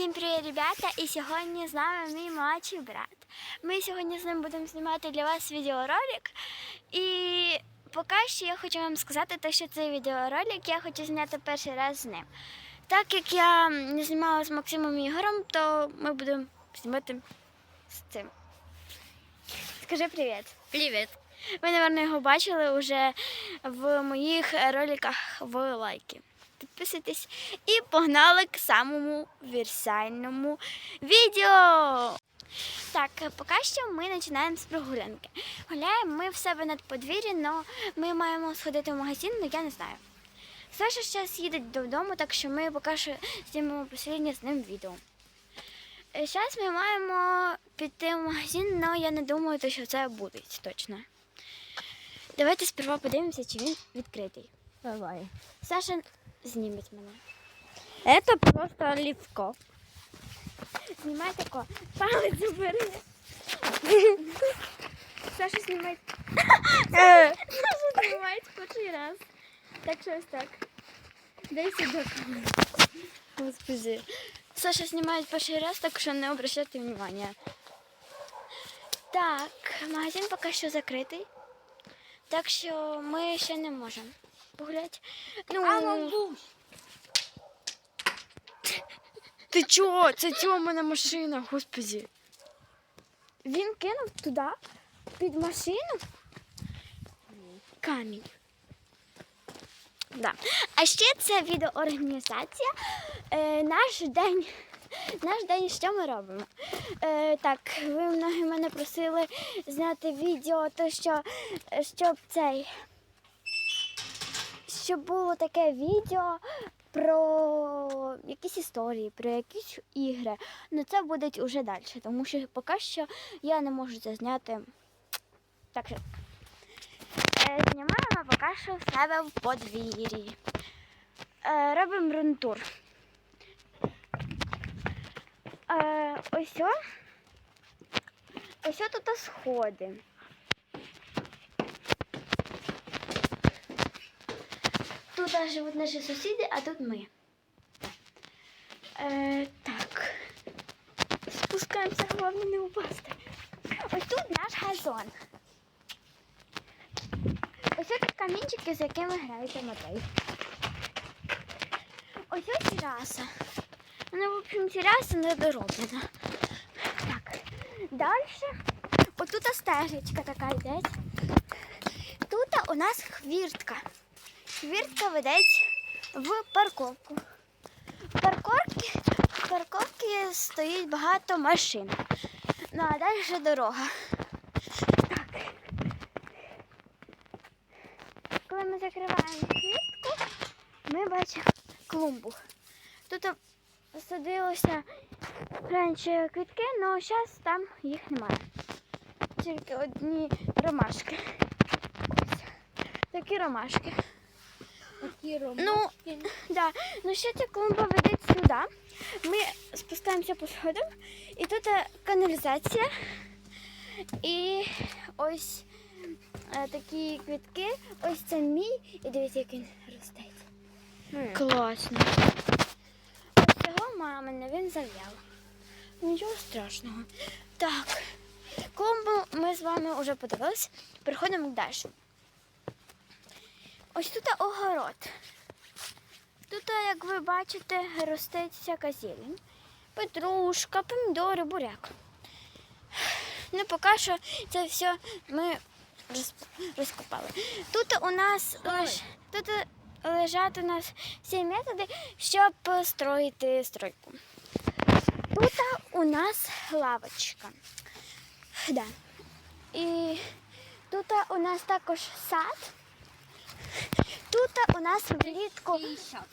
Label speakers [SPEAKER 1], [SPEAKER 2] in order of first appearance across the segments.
[SPEAKER 1] Всім привіт, ребята! І сьогодні з нами мій молодший брат. Ми сьогодні з ним будемо знімати для вас відеоролик. І поки що я хочу вам сказати, те, що цей відеоролик я хочу зняти перший раз з ним. Так як я не знімала з Максимом Ігорем, то ми будемо знімати з цим. Скажи привіт.
[SPEAKER 2] Привіт.
[SPEAKER 1] Ви, напевно, його бачили вже в моїх роликах в лайки. Підписуйтесь і погнали к самому версальному відео. Так, поки що ми починаємо з прогулянки. Гуляємо ми в себе над подвір'ї, але ми маємо сходити в магазин, але я не знаю. Саша зараз їде додому, так що ми поки що знімемо останнє з ним відео. Зараз ми маємо піти в магазин, але я не думаю, що це буде точно. Давайте сперва подивимося, чи він відкритий.
[SPEAKER 2] Давай.
[SPEAKER 1] Саша зніметь мене.
[SPEAKER 2] Это просто оливко.
[SPEAKER 1] Знімай тако. Палець забери. Саша знімай.
[SPEAKER 2] Е.
[SPEAKER 1] Саша знімає перший раз. Так що ось так. Дай сюди. Господи. Саша знімає перший раз, так що не обращайте внимания. Так, магазин поки що закритий. Так що ми ще не можемо Погуляти. Ну, Ти чого? Це Тьомина машина, господі. Він кинув туди, під машину. Камінь. Да. А ще це відеоорганізація. Е, наш день. Наш день, що ми робимо? Е, так, ви многі мене просили зняти відео, то що е, щоб цей. Щоб було таке відео про якісь історії, про якісь ігри. Ну це буде уже далі, тому що поки що я не можу це зняти. Так е, знімаємо поки що в себе в подвір'ї. Е, робимо рунтур. Е, ось. Ось тут сходи. Тут живуть наші сусіди, а тут ми. Е, так. Спускаємося, головне не упасти. Ось тут наш газон. Ось тут камінчики, з якими грається Матей. Ось ось тераса. Вона, в общем, тераса не дороблена. Так. Далі. Отут стежечка така йде. Тут у нас хвіртка. Хвіртка ведеть в парковку. В парковці, в парковці стоїть багато машин. Ну а далі дорога. Так. Коли ми закриваємо хвіртку, ми бачимо клумбу. Тут садилося раніше квітки, але зараз там їх немає. Тільки одні ромашки. Такі ромашки.
[SPEAKER 2] Такі
[SPEAKER 1] Ну, да. Ну ще ця клумба веде сюди. Ми спускаємося по сходам, і тут е, каналізація. І ось е, такі квітки. Ось це мій. І дивіться, як він росте. Класно. Ось цього мамина, він зав'яв. Нічого страшного. Так, клумбу ми з вами вже подивилися. Переходимо далі. Ось тут огород. Тут, як ви бачите, росте всяка зелень. Петрушка, помідори, буряк. Ну, поки що це все ми розкопали. Тут у нас лиш, тут лежать у нас всі методи, щоб строїти стройку. Тут у нас лавочка. Да. І тут у нас також сад. Тут у нас влітку,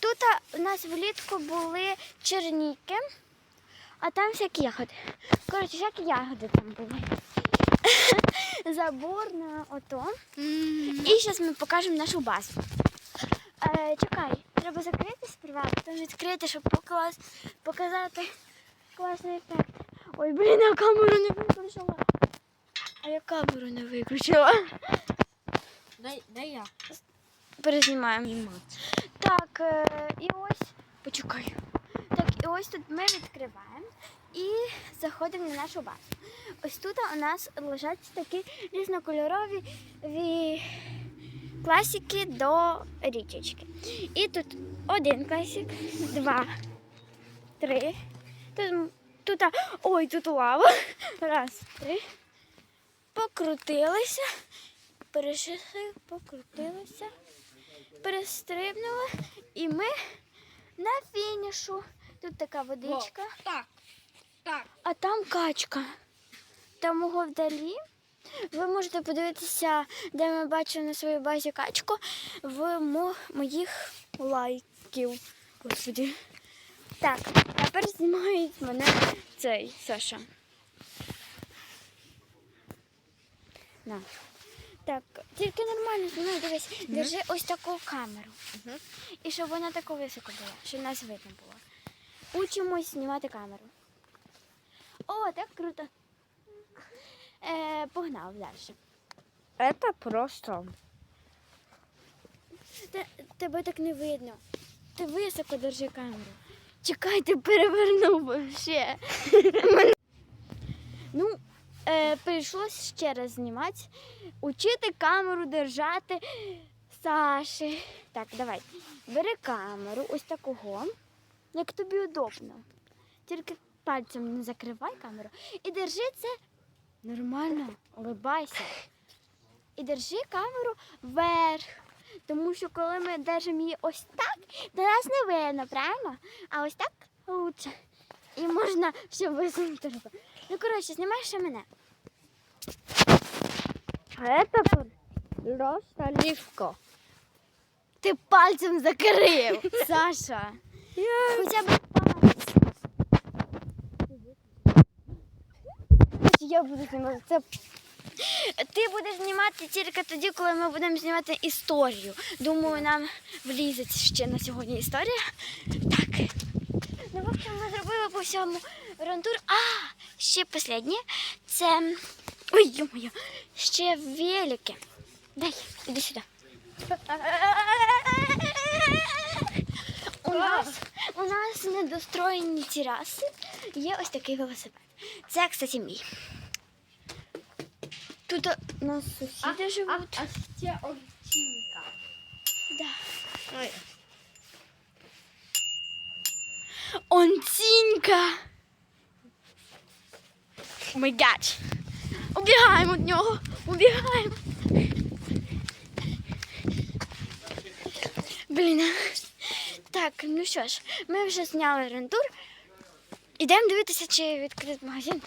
[SPEAKER 1] тут у нас влітку були черніки, а там всякі ягоди. Коротше, всякі ягоди там були. Забор на ото. І зараз ми покажемо нашу базу. Е, чекай, треба закрити сперва, потім відкрити, щоб поклас, показати класний ефект. Ой, блін, я камеру не виключила. А я камеру не виключила.
[SPEAKER 2] Дай, дай я.
[SPEAKER 1] Перезнімаємо. Так, е, і ось. Почекай. Так, І ось тут ми відкриваємо і заходимо на нашу базу. Ось тут у нас лежать такі різнокольорові класики до річечки. І тут один класик, два, три. Тут, тут ой, тут лава. Раз, три. Покрутилися, перейшли, покрутилися, перестрибнули, і ми на фінішу. Тут така водичка,
[SPEAKER 2] Так. Так.
[SPEAKER 1] а там качка. Там мого вдалі. Ви можете подивитися, де ми бачимо на своїй базі качку в мо- моїх лайків. Господи. Так, тепер знімають мене цей Саша. На. Так, тільки нормально знімай, дивись, держи ось таку камеру.
[SPEAKER 2] Мгм.
[SPEAKER 1] І щоб вона тако високо була, щоб нас видно було. Учимось знімати камеру. О, так круто. Е, погнав далі.
[SPEAKER 2] Это просто.
[SPEAKER 1] Те- тебе так не видно. Ти високо держи камеру. Чекай, ти перевернув вообще. е, прийшлось ще раз знімати. Учити камеру держати Саші. Так, давай. Бери камеру, ось такого, як тобі удобно. Тільки пальцем не закривай камеру. І держи це нормально, улибайся. І держи камеру вверх. Тому що коли ми держимо її ось так, то нас не видно, правильно? А ось так лучше. І можна ще висунути руку. Ну, коротше, знімай ще мене.
[SPEAKER 2] А это просто легко.
[SPEAKER 1] Ти пальцем закрив, Саша. Хоча б пальцем. Я буду знімати це. Ти будеш знімати тільки тоді, коли ми будемо знімати історію. Думаю, нам влізе ще на сьогодні історія. Так. Ну, в общем, ми зробили по всьому рантур. А, ще останнє. Це. Ой, йо-моє, ще велики. Дай, іди сюди. У нас, у нас недостроєні тераси. Є ось такий велосипед. Це, кстати, мій. Тут у нас сусіди живуть.
[SPEAKER 2] а ще овчинка.
[SPEAKER 1] Да.
[SPEAKER 2] Ой.
[SPEAKER 1] Онцінька. Май гад. Убігаємо від нього. Убігаємо. Блін. Так, ну що ж, ми вже зняли рентур. Ідемо дивитися, чи відкрит магазин.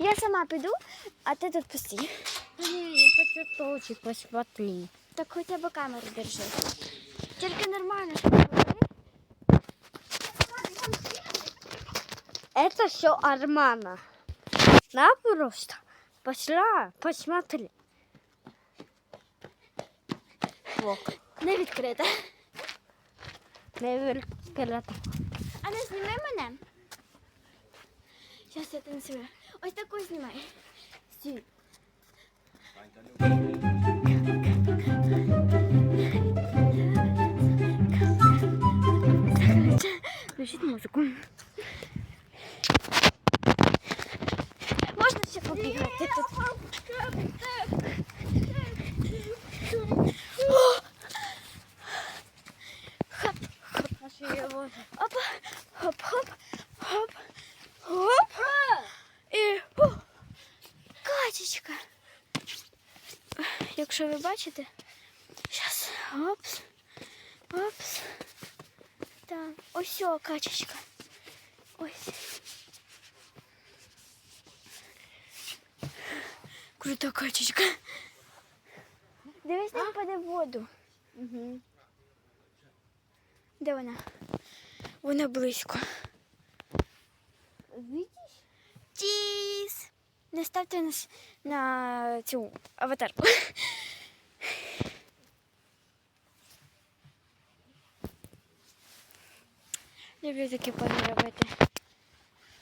[SPEAKER 1] Я сама піду, а ти тут постій.
[SPEAKER 2] Не, я хочу тоже посмотреть.
[SPEAKER 1] Так хоча б камеру держи. Тільки нормально, щоб говорити.
[SPEAKER 2] Это все Армана. На просто. Пошла, посмотри. Вот.
[SPEAKER 1] Не відкрита.
[SPEAKER 2] Не скелета.
[SPEAKER 1] А не зніми мене. Зараз я танцюю. Ось таку знімай. Стій. Включіть музику. Можна ще побігати тут? О! Хоп, Оп, хоп, хоп, хоп, хоп. І о, качечка. Якщо ви бачите, зараз опс, опс. Там, ось о, качечка. Ось. Крута качечка. Дивись, не впаде в воду.
[SPEAKER 2] Угу.
[SPEAKER 1] Де вона? Вона близько.
[SPEAKER 2] Видишь?
[SPEAKER 1] Чіз! Не ставте нас на цю аватарку. Люблю такі пози робити.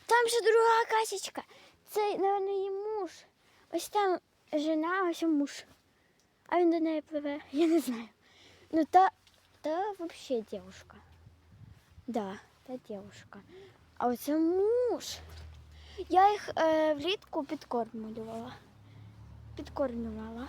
[SPEAKER 1] Там же друга качечка. Це, напевно, її муж. Ось там жена, ось муж. А він до неї пливе. Я не знаю. Ну та, та взагалі дівчинка. Да, та дівчинка. А оце муж. Я їх е, влітку підкормлювала. Підкормлювала.